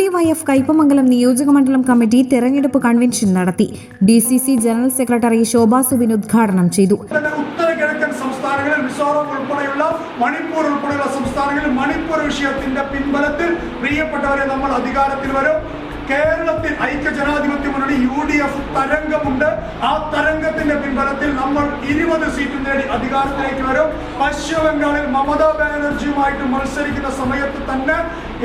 DYF Kaipamangalam നിയോജകമണ്ഡലം committee തെരഞ്ഞെടുപ്പ് convention നടത്തി. D C C general secretary Shobha Subin ഉദ്ഘാടനം ചെയ്തു. തന്നെ ഉത്തര കിഴക്കൻ സംസ്ഥാനങ്ങളിൽ മിസോറാം ഉൾപ്പെടെയുള്ള മണിപ്പൂർ ഉൾപ്പെടെയുള്ള സംസ്ഥാനങ്ങളിൽ മണിപ്പൂർ വിഷയത്തിന്റെ പിൻബലത്തിൽ പ്രിയപ്പെട്ടവരെ നമ്മൾ അധികാരത്തിൽ വരും. കേരളത്തിൽ ഐക്യ യു എഫ് തരംഗമുണ്ട്. ആ തരംഗത്തിന്റെ പിൻബലത്തിൽ നമ്മൾ ഇരുപത് സീറ്റ് നേടി അധികാരത്തിലേക്ക് വരും. പശ്ചിമ ബംഗാളിൽ മമതാ ബാനർജിയുമായിട്ട് മത്സരിക്കുന്ന സമയത്ത് തന്നെ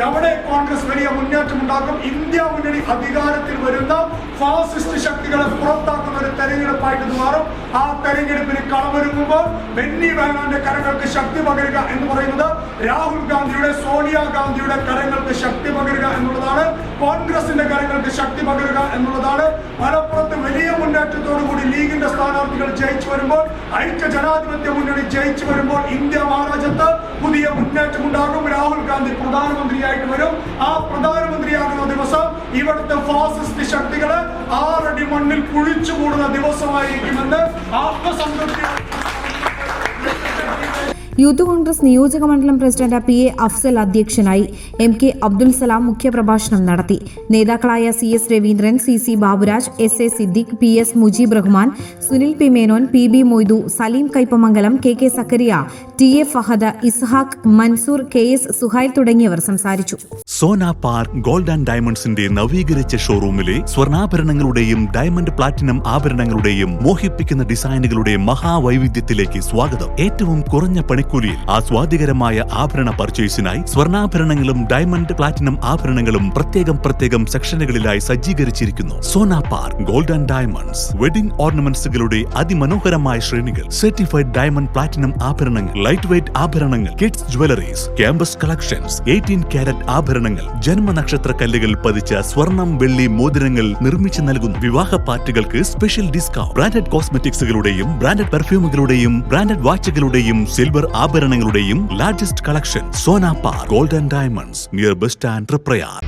എവിടെ കോൺഗ്രസ് വലിയ മുന്നേറ്റം ഉണ്ടാക്കും? ഇന്ത്യ മുന്നണി അധികാരത്തിൽ വരുന്ന ഫാസിസ്റ്റ് ശക്തികളെ പുറത്താക്കുന്ന ഒരു തെരഞ്ഞെടുപ്പായിട്ട് ഇത് മാറും. ആ തെരഞ്ഞെടുപ്പിന് കളമൊരുങ്ങുമ്പോൾ ബെന്നി ബാനാന്റെ കരങ്ങൾക്ക് ശക്തി പകരുക എന്ന് പറയുന്നത് രാഹുൽ ഗാന്ധിയുടെ സോണിയാ ഗാന്ധിയുടെ കരങ്ങൾക്ക് ശക്തി പകരുക എന്നുള്ളതാണ്. കോൺഗ്രസിന്റെ കരങ്ങൾക്ക് ശക്തി പകരുക എന്നുള്ളതാണ് മലപ്പുറത്ത് വലിയ മുന്നേറ്റത്തോടു കൂടി ലീഗിന്റെ സ്ഥാനാർത്ഥികൾ ജയിച്ചു വരുമ്പോൾ ഐക്യ ജനാധിപത്യ മുന്നണി ജയിച്ചു വരുമ്പോൾ ഇന്ത്യ മഹാരാജ്യത്ത് പുതിയ മുന്നേറ്റം ഉണ്ടാകും രാഹുൽ ഗാന്ധി പ്രധാനമന്ത്രിയായിട്ട് വരും. ആ പ്രധാനമന്ത്രിയാകുന്ന ദിവസം ഇവിടുത്തെ ഫാസിസ്റ്റ് ശക്തികളെ ആറടി മണ്ണിൽ കുഴിച്ചു കൂടുന്ന ദിവസമായിരിക്കുമെന്ന് ആത്മസംതൃപ്തി യൂത്ത് കോൺഗ്രസ് നിയോജക മണ്ഡലം പ്രസിഡന്റ് പി എ അഫ്സൽ അധ്യക്ഷനായി എം കെ അബ്ദുൽ സലാം മുഖ്യപ്രഭാഷണം നടത്തി. നേതാക്കളായ C S Raveendran C C Baburaj S A Siddique P S Mujeeb Rahman Sunil P Menon P B Moidu Saleem Kaipamangalam K K Zakariya T A Fahad Ishaq Mansoor K S Suhail തുടങ്ങിയവർ സംസാരിച്ചു. Sona park gold and ഡയമണ്ട്സിന്റെ നവീകരിച്ച ഷോറൂമിലെ സ്വർണാഭരണങ്ങളുടെയും diamond platinum ആഭരണങ്ങളുടെയും മോഹിപ്പിക്കുന്ന ഡിസൈനുകളുടെ മഹാവൈവിധ്യത്തിലേക്ക് സ്വാഗതം. ഏറ്റവും കുറഞ്ഞ പണിക്കൂലിയിൽ ആസ്വാദികരമായ ആഭരണ പർച്ചേസിനായി സ്വർണാഭരണങ്ങളും ഡയമണ്ട് പ്ലാറ്റിനം ആഭരണങ്ങളും പ്രത്യേകം പ്രത്യേകം സെക്ഷനുകളിലായി സജ്ജീകരിച്ചിരിക്കുന്നു. Sona park gold and diamonds wedding ഓർണമെന്റ്സുകളുടെ അതിമനോഹരമായ ശ്രേണികൾ സർട്ടിഫൈഡ് ഡയമണ്ട് പ്ലാറ്റിനം ആഭരണങ്ങൾ ലൈറ്റ് വെയ്റ്റ് ആഭരണങ്ങൾ kids jewelleries campus collections eighteen carat ആഭരണങ്ങൾ ജന്മനക്ഷത്ര കല്ലുകൾ പതിച്ച സ്വർണം വെള്ളി മോതിരങ്ങൾ നിർമ്മിച്ചു നൽകുന്നു. വിവാഹ പാർട്ടികൾക്ക് സ്പെഷ്യൽ ഡിസ്കൗണ്ട് ബ്രാൻഡഡ് കോസ്മെറ്റിക്സുകളുടെയും ബ്രാൻഡഡ് പെർഫ്യൂമുകളുടെയും ബ്രാൻഡഡ് വാച്ചുകളുടെയും silver ആഭരണങ്ങളുടെയും largest collection Sona park golden diamonds near bus stand Prayar